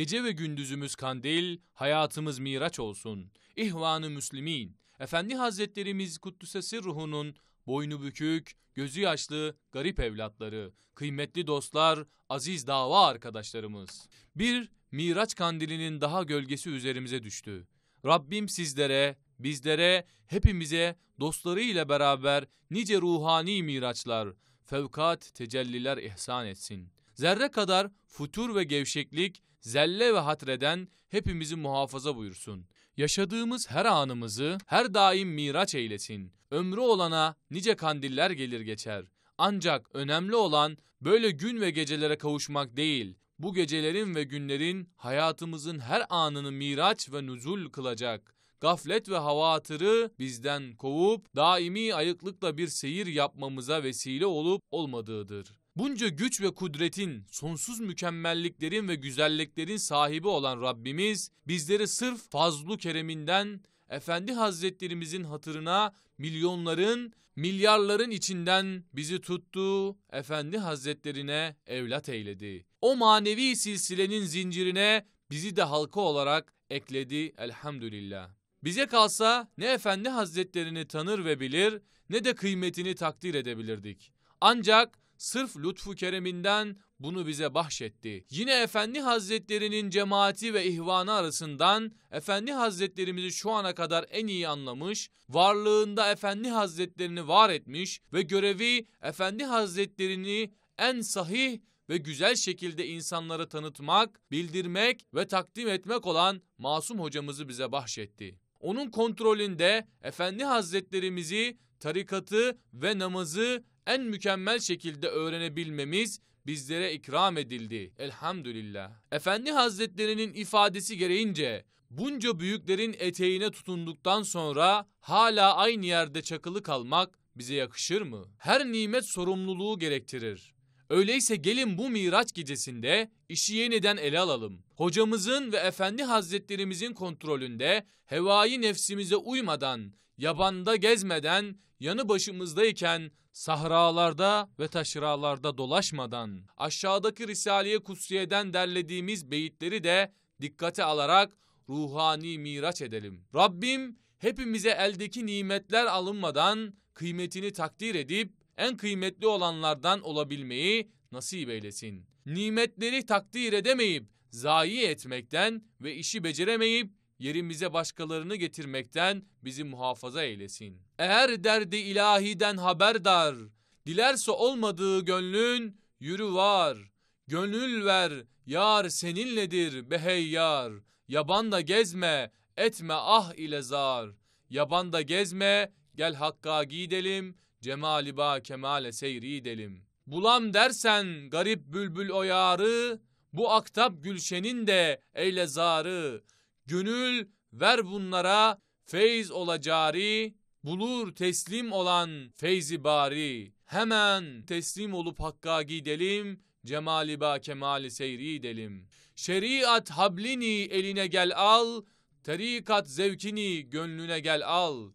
Gece ve gündüzümüz kandil, hayatımız miraç olsun. İhvanı Müslimin, Efendi Hazretlerimiz Kuddüsesi ruhunun boynu bükük, gözü yaşlı, garip evlatları, kıymetli dostlar, aziz dava arkadaşlarımız. Bir Miraç kandilinin daha gölgesi üzerimize düştü. Rabbim sizlere, bizlere, hepimize dostlarıyla beraber nice ruhani miraçlar, fevkat tecelliler ihsan etsin. Zerre kadar futur ve gevşeklik, zelle ve hatreden hepimizi muhafaza buyursun. Yaşadığımız her anımızı her daim miraç eylesin. Ömrü olana nice kandiller gelir geçer. Ancak önemli olan böyle gün ve gecelere kavuşmak değil, bu gecelerin ve günlerin hayatımızın her anını miraç ve nuzul kılacak. Gaflet ve havatırı bizden kovup daimi ayıklıkla bir seyir yapmamıza vesile olup olmadığıdır. Bunca güç ve kudretin, sonsuz mükemmelliklerin ve güzelliklerin sahibi olan Rabbimiz bizleri sırf fazlu kereminden Efendi Hazretlerimizin hatırına milyonların, milyarların içinden bizi tuttu, Efendi Hazretlerine evlat eyledi. O manevi silsilenin zincirine bizi de halka olarak ekledi elhamdülillah. Bize kalsa ne Efendi Hazretlerini tanır ve bilir ne de kıymetini takdir edebilirdik. Ancak sırf lütfu kereminden bunu bize bahşetti. Yine Efendi Hazretlerinin cemaati ve ihvanı arasından Efendi Hazretlerimizi şu ana kadar en iyi anlamış, varlığında Efendi Hazretlerini var etmiş ve görevi Efendi Hazretlerini en sahih ve güzel şekilde insanlara tanıtmak, bildirmek ve takdim etmek olan Masum hocamızı bize bahşetti. Onun kontrolünde Efendi Hazretlerimizi, tarikatı ve namazı en mükemmel şekilde öğrenebilmemiz bizlere ikram edildi. Elhamdülillah. Efendi Hazretlerinin ifadesi gereğince bunca büyüklerin eteğine tutunduktan sonra hala aynı yerde çakılı kalmak bize yakışır mı? Her nimet sorumluluğu gerektirir. Öyleyse gelin bu Miraç gecesinde işi yeniden ele alalım. Hocamızın ve Efendi Hazretlerimizin kontrolünde hevai nefsimize uymadan, yabanda gezmeden, yanı başımızdayken sahralarda ve taşralarda dolaşmadan aşağıdaki Risale-i Kutsiye'den derlediğimiz beyitleri de dikkate alarak ruhani miraç edelim. Rabbim hepimize eldeki nimetler alınmadan kıymetini takdir edip en kıymetli olanlardan olabilmeyi nasip eylesin. Nimetleri takdir edemeyip zayi etmekten ve işi beceremeyip yerimize başkalarını getirmekten bizi muhafaza eylesin. Eğer derdi ilahiden haberdar, dilerse olmadığı gönlün yürü var. Gönül ver, yar seninledir behey yar. Yabanda gezme, etme ah ile zar. Yabanda gezme, gel hakka gidelim, cemali ba kemale seyri edelim. Bulam dersen garip bülbül o yarı, bu aktap gülşenin de eyle zarı. Gönül ver bunlara feyz ola cari, bulur teslim olan feyzi bari. Hemen teslim olup hakka gidelim, cemali ba kemali seyri edelim. Şeriat hablini eline gel al, tarikat zevkini gönlüne gel al.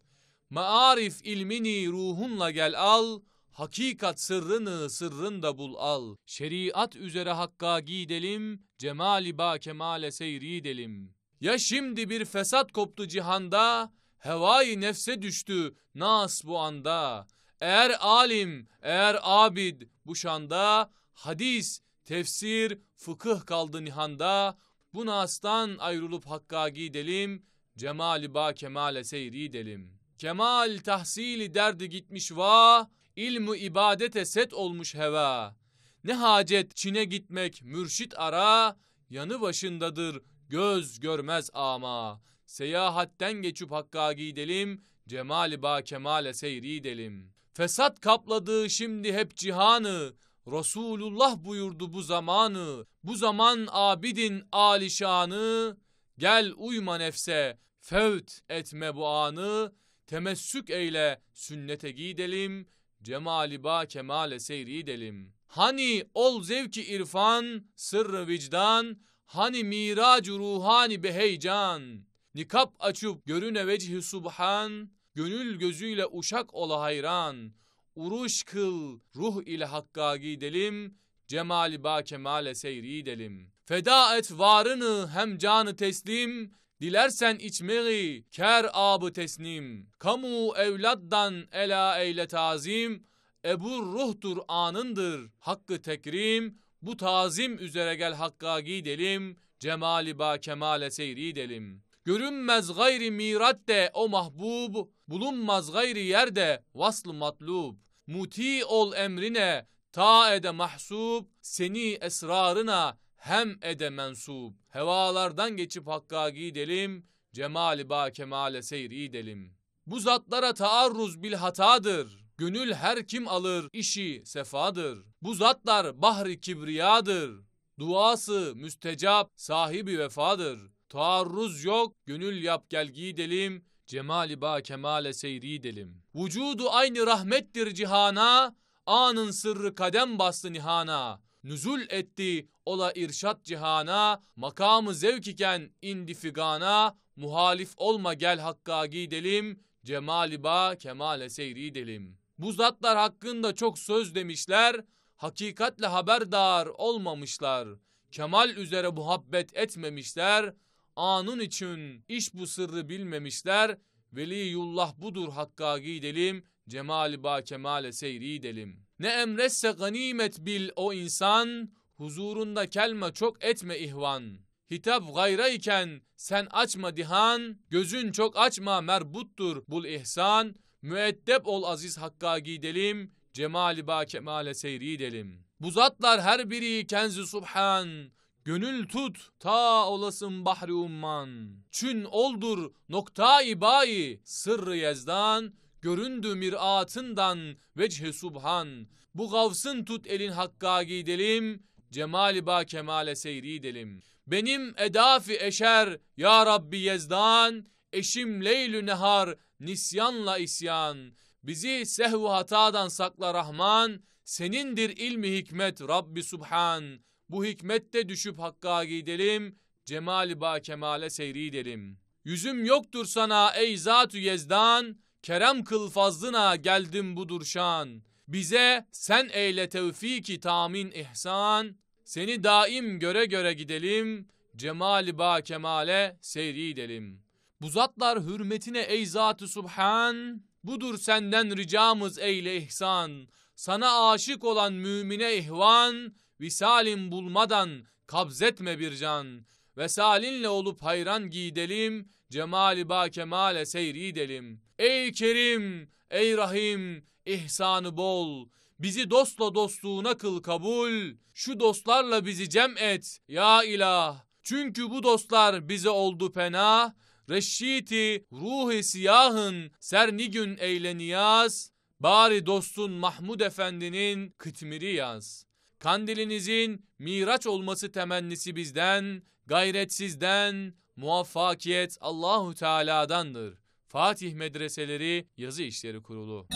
Maarif ilmini ruhunla gel al, hakikat sırrını sırrında bul al. Şeriat üzere hakka gidelim, cemali ba kemale seyri edelim. Ya şimdi bir fesat koptu cihanda, hevai nefse düştü nas bu anda. Eğer alim, eğer abid bu şanda, hadis, tefsir, fıkıh kaldı nihanda, bu nastan ayrılıp hakka gidelim, cemali ba kemale seyri edelim. Kemal tahsili derdi gitmiş va, ilmu ibadete set olmuş heva. Ne hacet Çin'e gitmek mürşit ara, yanı başındadır göz görmez ama. Seyahatten geçip hakka gidelim, cemali ba kemale seyri edelim. Fesat kapladığı şimdi hep cihanı, Resulullah buyurdu bu zamanı, bu zaman abidin alişanı, gel uyma nefse, fevt etme bu anı, temessük eyle sünnete gidelim, cemali ba kemale seyri edelim. Hani ol zevki irfan, sırrı vicdan, Hani miracu ruhani be heyecan. Nikap açıp görüne vecihi subhan. Gönül gözüyle uşak ola hayran. Uruş kıl ruh ile hakka gidelim. Cemali ba kemale seyri edelim. Feda et varını hem canı teslim, Dilersen içmeyi ker abı tesnim. Kamu evladdan ela eyle tazim. Ebu ruhtur anındır hakkı tekrim. Bu tazim üzere gel hakka gidelim. Cemali ba kemale seyri delim. Görünmez gayri miratte o mahbub. Bulunmaz gayri yerde vaslı matlub. Muti ol emrine ta ede mahsub. Seni esrarına hem ede mensup. Hevalardan geçip hakka gidelim, cemali ba kemale seyri delim. Bu zatlara taarruz bil hatadır. Gönül her kim alır işi sefadır. Bu zatlar bahri kibriyadır. Duası müstecap sahibi vefadır. Taarruz yok gönül yap gel gidelim. Cemali ba kemale seyri delim. Vücudu aynı rahmettir cihana. Anın sırrı kadem bastı nihana nüzul etti ola irşat cihana, makamı zevk iken indi figana, muhalif olma gel hakka gidelim, cemali ba kemale seyri delim. Bu zatlar hakkında çok söz demişler, hakikatle haberdar olmamışlar. Kemal üzere muhabbet etmemişler, anın için iş bu sırrı bilmemişler, veliyullah budur hakka gidelim, cemali ba kemale seyri delim.'' Ne emretse ganimet bil o insan, huzurunda kelme çok etme ihvan. Hitap gayra iken sen açma dihan, gözün çok açma merbuttur bul ihsan, müeddep ol aziz hakka gidelim, cemali ba kemale seyri delim. Bu zatlar her biri kenzi subhan, gönül tut ta olasın bahri umman. Çün oldur nokta-i bayi sırrı yezdan, göründü miratından vecihi subhan. Bu gavsın tut elin hakka gidelim, cemali ba kemale seyri delim. Benim edafi eşer ya Rabbi yezdan, eşim leylü nehar nisyanla isyan. Bizi sehvu hatadan sakla Rahman, senindir ilmi hikmet Rabbi Subhan. Bu hikmette düşüp hakka gidelim, cemali ba kemale seyri delim. Yüzüm yoktur sana ey zatü yezdan, Kerem kıl fazlına geldim budur şan. Bize sen eyle tevfiki tamin ihsan. Seni daim göre göre gidelim. Cemali ba kemale seyri edelim. Bu zatlar hürmetine ey zatı subhan. Budur senden ricamız eyle ihsan. Sana aşık olan mümine ihvan. Visalim bulmadan kabzetme bir can. Vesalinle olup hayran gidelim. Cemali ba kemale seyri edelim. Ey Kerim, ey Rahim, ihsanı bol. Bizi dostla dostluğuna kıl kabul. Şu dostlarla bizi cem et ya ilah. Çünkü bu dostlar bize oldu pena. Reşiti ruhi siyahın sernigün eyle niyaz. Bari dostun Mahmud Efendi'nin kıtmiri yaz. Kandilinizin miraç olması temennisi bizden, gayretsizden, muvaffakiyet Allahu Teala'dandır. Fatih Medreseleri Yazı İşleri Kurulu